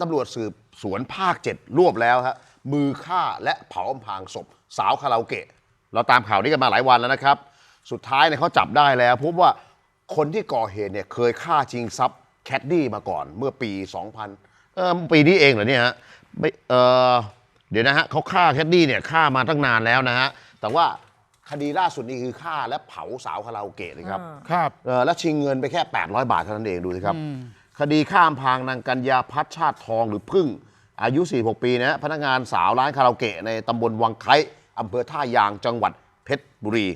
ตำรวจสืบสวนภาคเจ็ดรวบแล้วฮะมือฆ่าและเผาอำพรางศพ สาวคาราโอเกะ เราตามข่าวนี้กันมาหลายวันแล้วนะครับ สุดท้ายเนี่ยเขาจับได้แล้ว พบว่าคนที่ก่อเหตุเนี่ยเคยฆ่าชิงทรัพย์แคดดี้มาก่อนเมื่อปี 2000 เออปีนี้เองเหรอเนี่ยฮะไม่เออเดี๋ยวนะฮะเขาฆ่าแคดดี้เนี่ยฆ่ามาตั้งนานแล้วนะฮะแต่ว่าคดีล่าสุดนี่คือฆ่าและเผาสาวคาราโอเกะเลยครับครับ เออแล้วชิงเงินไปแค่ 800 บาทเท่านั้นเองดูสิครับ คดีข้ามพางนางกัญญาพัฒชาติทองหรือพึ่ง อายุ 46 ปีนะพนักงานสาวร้านคาราโอเกะในตำบลวังไคอำเภอท่ายางจังหวัดเพชรบุรี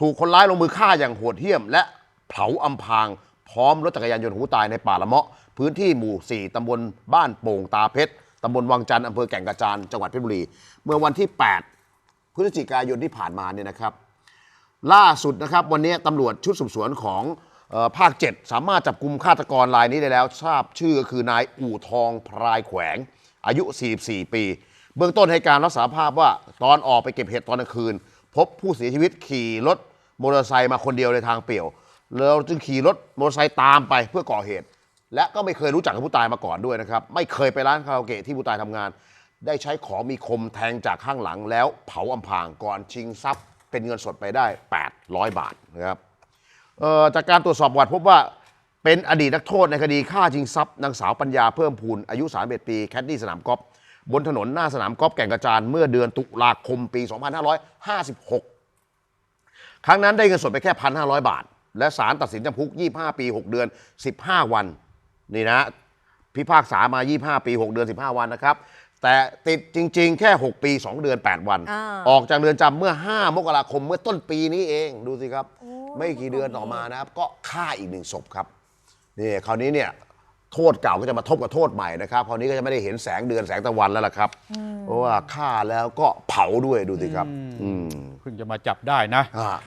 ถูกคนร้ายลงมือฆ่าอย่างโหดเหี้ยม และเผาอำพาง พร้อมรถจักรยานยนต์ของผู้ตายในป่าละเมาะ พื้นที่หมู่ 4 ตำบลบ้านโป่งตาเพชรตำบลวังจันทร์อำเภอแก่งกระจานจังหวัดเพชรบุรี เมื่อวันที่ 8 พฤศจิกายนที่ผ่านมาเนี่ยนะครับ ล่าสุดนะครับวันนี้ตำรวจชุดสืบสวนของ ภาค 7 สามารถจับกลุ่มฆาตกรรายนี้ได้แล้ว ทราบชื่อก็คือนายอู่ทองพรายแขวง อายุ 44 ปี เบื้องต้นให้การรับสารภาพว่าตอนออกไปเก็บเห็ดตอนกลางคืน พบผู้เสียชีวิตขี่รถมอเตอร์ไซค์มาคนเดียวในทางเปี่ยว แล้วจึงขี่รถมอเตอร์ไซค์ตามไปเพื่อก่อเหตุ และก็ไม่เคยรู้จักกับผู้ตายมาก่อนด้วยนะครับไม่เคยไปร้านคาราโอเกะที่ผู้ตายทำงาน ได้ใช้ของมีคมแทงจากข้างหลังแล้วเผาอำพรางก่อนชิงทรัพย์ เป็นเงินสดไปได้ 800 บาทนะครับ จากการตรวจสอบประวัติพบว่าเป็นอดีตนักโทษในคดีฆ่าชิงทรัพย์นางสาวปัญญาเพิ่มพูนอายุ 31 ปีแคดดี้สนามกอล์ฟบนถนนหน้าสนามกอล์ฟแก่งกระจานเมื่อเดือนตุลาคมปี 2556 ครั้งนั้นได้เงินสดไปแค่ 1,500 บาท และศาลตัดสินจำคุก 25 ปี 6 เดือน 15 วัน นี่นะ พิพากษามา 25 ปี 6 เดือน 15 วันนะครับ แต่ติดจริง ๆ แค่ 6 ปี 2 เดือน 8 วันอ่าออกจากเรือนจำเมื่อ 5 มกราคมเมื่อต้นปีนี้เองดูสิครับ ไม่กี่เดือนต่อมานะครับ ก็ฆ่าอีกหนึ่งศพครับนี่คราวนี้เนี่ยโทษเก่าก็จะมาทบกับโทษใหม่นะครับคราวนี้ก็จะไม่ได้เห็นแสงเดือนแสงตะวันแล้วล่ะครับ เพราะว่าฆ่าแล้วก็เผาด้วยดูสิครับอืม เพิ่งจะมาจับได้นะ อ่า